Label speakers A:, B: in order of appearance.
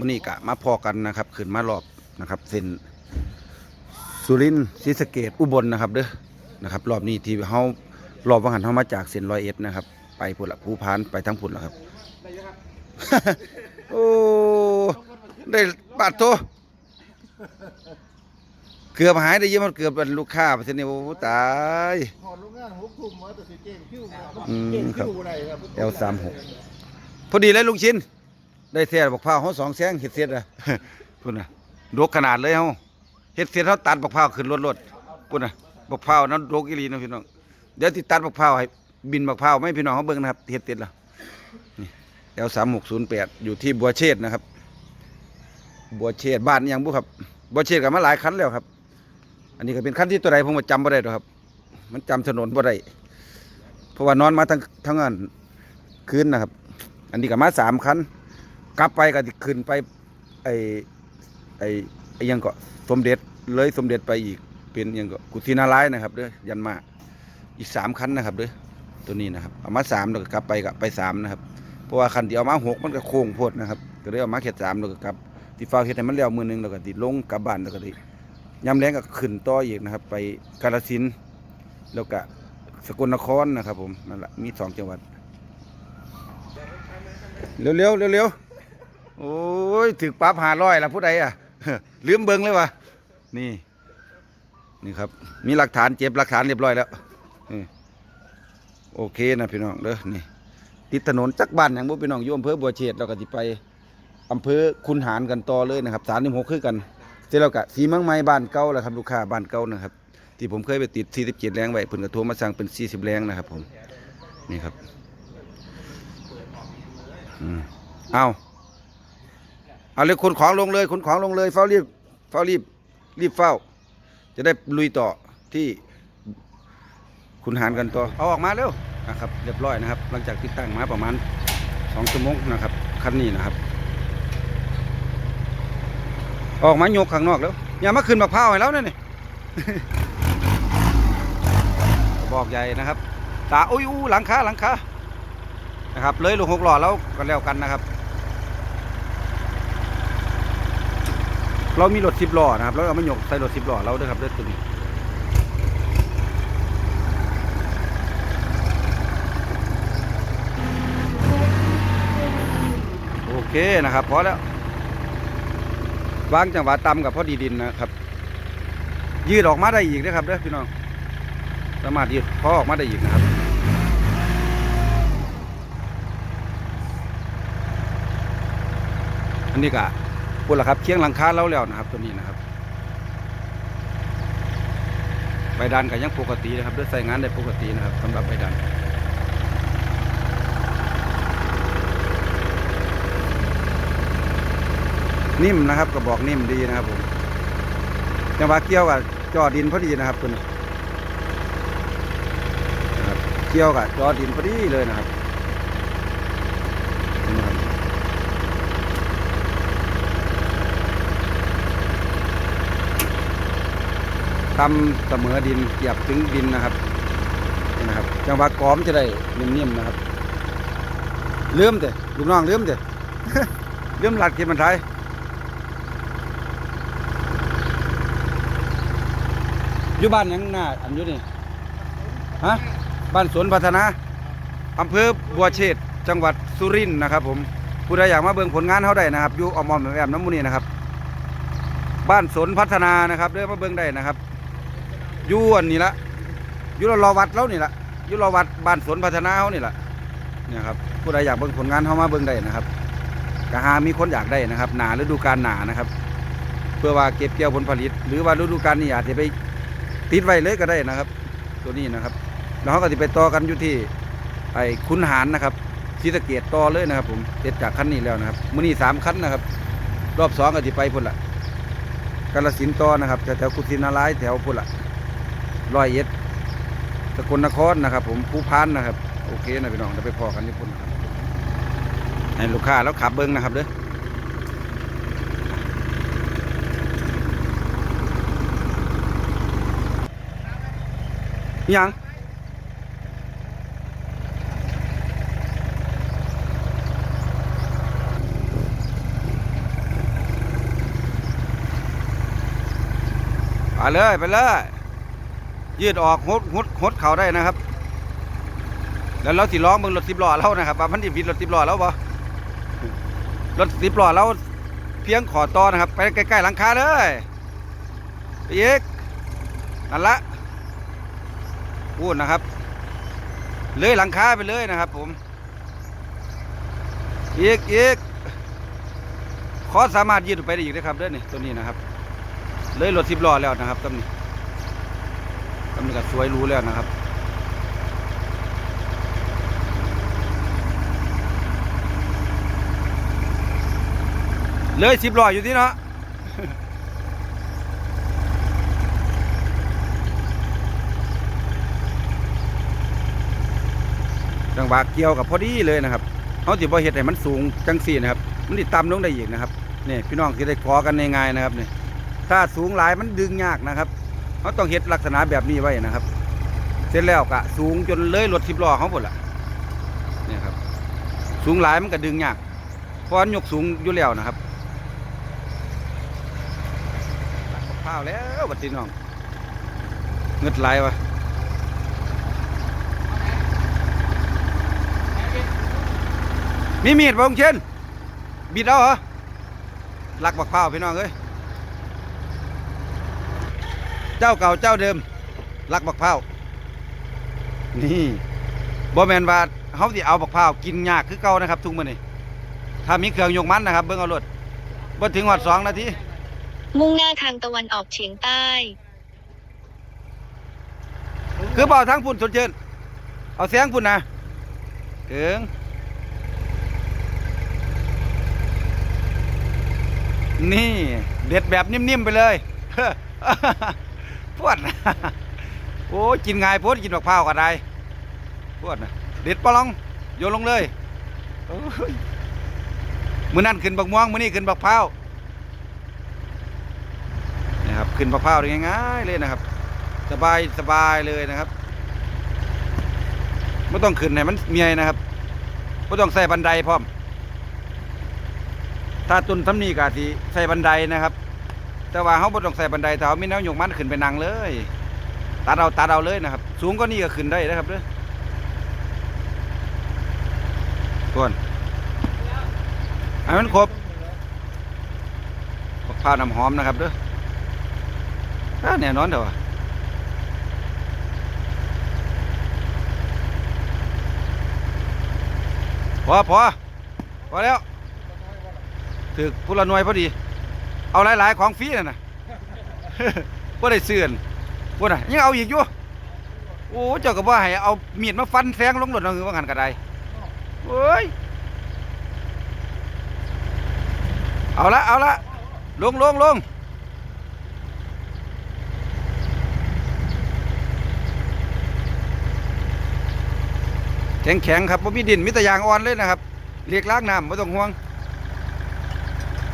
A: วันนี้กะมาพอกันนะครับขึ้นมารอบนะครับเส้นสุรินทร์ศรีสะเกดอุบลนะครับเด้อนะครับ รอบนี้ที่เฮารอบวังหันเฮามาจากเส้นร้อยเอ็ดนะครับ ไปพุ่นละภูพานไปทั้งพุ่นละครับ โอ้ได้บาทโตเกือบหายได้เยอะมันเกือบเป็นลูกค้าไปเส้นนี้โอ้ตาย
B: ถอดโรงงานหกทุ่มมาแต่สิเก่งคิ้วมา
A: อืม
B: เก่ง
A: ครับ
B: คิ้วอะไรครับ
A: เอลสามหกพอดีเลยลุงชิน ได้เสียบักพร้าวเขาสองแสงเห็ดเสียดอะ พุ่นน่ะดกขนาดเลยเฮาเห็ดเสียดเขาตัดบักพร้าวขึ้นรถรถพุ่นน่ะบักพร้าวนั้นดกอีหลีเนาะพี่น้องเดี๋ยวติตัดบักพร้าวให้บินบักพร้าวไม่พี่น้องเขาเบิ่งนะครับเห็ดเสร็จแล้วนี่เอลสามหกศูนย์แปดอยู่ที่บัวเชษนะครับ บัวเชษบ้านอิหยังบุครับบัวเชษกับมาหลายคันแล้วครับ อันนี้ก็เป็นคันที่ตัวใดผมก็จำบ่ได้หรอกครับ มันจำถนนบ่ได้เพราะว่านอนมาทั้งทั้งอันคืนนะครับ อันนี้ก็มาสามคัน กลับไปก็ขึ้นไปไอ้ไอ้ไอหยังก็สมเด็จเลยสมเด็จไปอีกเป็นยังก็กุฏินารายนะครับเด้อยันมาอีกสามคันนะครับเด้อตัวนี้นะครับเอามาสามแล้วก็กลับไปก็ไปสามนะครับเพราะว่าคันที่เอามาหกมันก็โค้งโพดนะครับก็เลยเอามาแค่สามแล้วก็กลับที่ฟ้าเฮ็ดให้มันแล้วมือหนึงแล้วก็ติลงกลับบ้านแล้วก็ติยามแรงก็ขึ้นต่ออีกนะครับ ไปกาฬสินแล้วก็สกลนครนะครับ ผมนั่นแหละมีสองจังหวัดเร็วเร็วเร็วเร็วๆ โอ้ยถึกปั๊บหาร้อยละผู้ใดอะลืมเบิ้งเลยวะนี่ นี่ครับ มีหลักฐานเจ็บหลักฐานเรียบร้อยแล้วโอเคนะพี่น้องเด้อนี่ ติดถนนจักบ้านอย่างบุพี่น้องอยู่อำเภอบัวเชษเราก็สิไปอำเภอคุนหารกันต่อเลยนะครับสามสิบหกคือกันเสร็จแล้วก็สีมืองไม้บ้านเก่าแหละครับลูกค้าบ้านเก่านะครับ ที่ผมเคยไปติดสี่สิบเจ็ดแรงไว้เพิ่นก็โทรมาสั่งเป็นสี่สิบแรงนะครับ ผมนี่ครับ อืมเอา เอาเลยขนของลงเลยขนของลงเลยเฝ้ารีบเฝ้ารีบรีบเฝ้า จะได้ลุยต่อที่คุณหารกันต่อเอาออกมาเร็วนะครับเรียบร้อยนะครับ หลังจากติดตั้งมาประมาณสองชั่วโมงนะครับคันนี้นะครับ ออกมาโยกข้างนอกแล้วอย่ามาขึ้นมะพร้าวให้แล้วนั่นนี่บอกใหญ่นะครับตาอุ้ยอู้หลังคาหลังคานะครับเลยลูกหกหล่อแล้วกันแล้วกันนะครับ เรามีรถสิบล้อนะครับแล้วเราไม่ยกใส่รถสิบล้อเราด้วยครับเรื่องตัวนี้โอเคนะครับพอแล้ววางจังหวะต่ำกับพอดีดินนะครับ ยืดออกมาได้อีกนะครับเด้อพี่น้องสามารถยืดพอออกมาได้อีกนะครับอันนี้ก็ พูดละครับเคียงหลังคาแล้วแล้วนะครับ ตัวนี้นะครับใบดันก็ยังปกตินะครับด้วยใส่งานได้ปกตินะครับสำหรับใบดันนิ่มนะครับกระบอกนิ่มดีนะครับผมจังหวะเกี่ยวกับจอดินพอดีนะครับตัวนี้นะครับเกี่ยวกับจอดินพอดีเลยนะครับนี่นะครับ ทำเสมอดินเกียบถึงดินนะครับนี่นะครับจังหวะกอมจะได้นิ่มๆนะครับเลื่อมเถอะลูกน้องเลื่อมเถอะเลื่อมหลัดก็บมันไทยอยู่บ้านยังหน้าอันอยู่นี่ฮะบ้านสวนพัฒนาอำเภอบัวเชษจังหวัดสุรินทร์นะครับ ผมผู้ใดอยากมาเบิ่งผลงานเขาได้นะครับอยู่อมอมแอมน้ำมูนี่นะครับ บ้านสวนพัฒนานะครับเด้องมาเบิ่งได้นะครับ ยู่อันนี้ละอยู่รอวัดแล้วนี่ละอยู่รอวัดบ้านสวนพัฒนาเขานี่ละเนี่ยครับผู้ใดอยากเบิ่งผลงานเขามาเบิ่งได้นะครับกะหามีคนอยากได้นะครับ หนาฤดูกาลหนานะครับ เพื่อว่าเก็บเกี่ยวผลผลิต หรือว่าฤดูกาลนี้อาจจะไปติดไว้เลยก็ได้นะครับ ตัวนี้นะครับแล้วเขาก็จะไปต่อกันอยู่ที่ไอ้คุณหารนะครับศรีสะเกดต่อเลยนะครับ ผมเสร็จจากคันนี้แล้วนะครับมื้อนี้สามคันนะครับ รอบสองก็จะไปพุ่นละกาลสินต่อนะครับแถวๆกุศินารายณ์แถวพุ่นละ ร้อยเอ็ดสกลนครนะครับ ผมภูพานนะครับ โอเคนะพี่น้องจะไปพอกันที่ปุ่นครับให้ลูกค้าแล้วขับเบิ้งนะครับเด้อยังไปเลย ไปเลย ยืดออกหดหดหดเข่าได้นะครับ แล้วเราสิล้อมึงรถสิบล้อเรานะครับว่ามันดิบิดรถสิบล้อแล้วบ่รถสิบล้อเราเพียงขอต่อนะครับ ไปใกล้ๆหลังคาเลยไปอีกนั่นละพูดนะครับเลยหลังคาไปเลยนะครับ ผมอีกอีกขอสามารถยืดไปได้อีกนะครับเด้อนี่ตัวนี้นะครับ เลยรถสิบล้อแล้วนะครับตำนี้ ตำนี้ก็สวยรู้แล้วนะครับเลยสิบล้ออยู่ที่เนาะจังหวะเกี่ยวกับพอดีเลยนะครับเขาสิบ่เฮ็ดให้มันสูงจังสี่นะครับ มันติดต่ำลงได้อีกนะครับนี่พี่น้องสิได้ขอกันง่ายๆนะครับนี่ถ้าสูงหลายมันดึงยากนะครับ เขาต้องเฮ็ดลักษณะแบบนี้ไว้นะครับ เสร็จแล้วก็สูงจนเลยรถสิบล้อเขาหมดละนี่ครับ สูงหลายมันก็ดึงยากเพราะมันยกสูงอยู่แล้วนะครับข้าวแล้วบัดนี้น้องเงึดไหลวะมีมีดบ่องเช่นบิดเอาเหรอลักบักเผาวพี่น้องเอ้ย เจ้าเก่าเจ้าเดิมลักบักเผาวนี่บ่แมนว่าเฮาสิเอาบักเผาวกินยากคือเก่านะครับ ทุกมื้อนี้ถ้ามีเครื่องยกมันนะครับ เบิ่งเอารถบ่ถึงฮอด2นาที
C: มุ่งหน้าทางตะวันออกเฉียงใต้
A: คือเบาทางพุ่นสนเชิญเอาเสียงพุ่นนะเกิงนี่ เด็ดแบบนิ่มๆไปเลย พวดโอ้กินง่ายโพดกินบักพร้าวก็ได้พวดนะเด็ดปะลองโยนลงเลยโอ้ยมือนั่นขึ้นบักม่วงมือนี่ขึ้นบักพร้าวนะครับขึ้นบักพร้าวได้ง่ายๆเลยนะครับ สบายสบายเลยนะครับไม่ต้องขึ้นให้มันเมียนะครับไม่ต้องใส่บันไดพร้อม ถ้าตุนทำนี่กะทีใส่บันไดนะครับ แต่ว่าเขาบ่ต้องใส่บันไดแต่เขามีแนวยกมันขึ้นไปนั่งเลยตัดเอาตัดเอาเลยนะครับ สูงก็นี่ก็ขึ้นได้นะครับเด้อส่วนให้มันครบบักพร้าวน้ำหอมนะครับเด้ออ่าแน่นอนเถอะวพอพอพอแล้ว ถือผู้ละนวยพอดี เอาหลายๆของฟรีน่ะนะก็ได้เสื่อนวกน่ะยังเอาอีกอยู่โอ้เจ้าก็บ่ให้เอามีดมาฟันแทงลงรถเอาคือว่างันก็ได้โอ้ยเอาละเอาละลงลงลงแข็งแข็งครับบ่มีดินมีต่ยางอ่อนเลยนะครับเรียกล้างน้ำไม่ต้องห่วง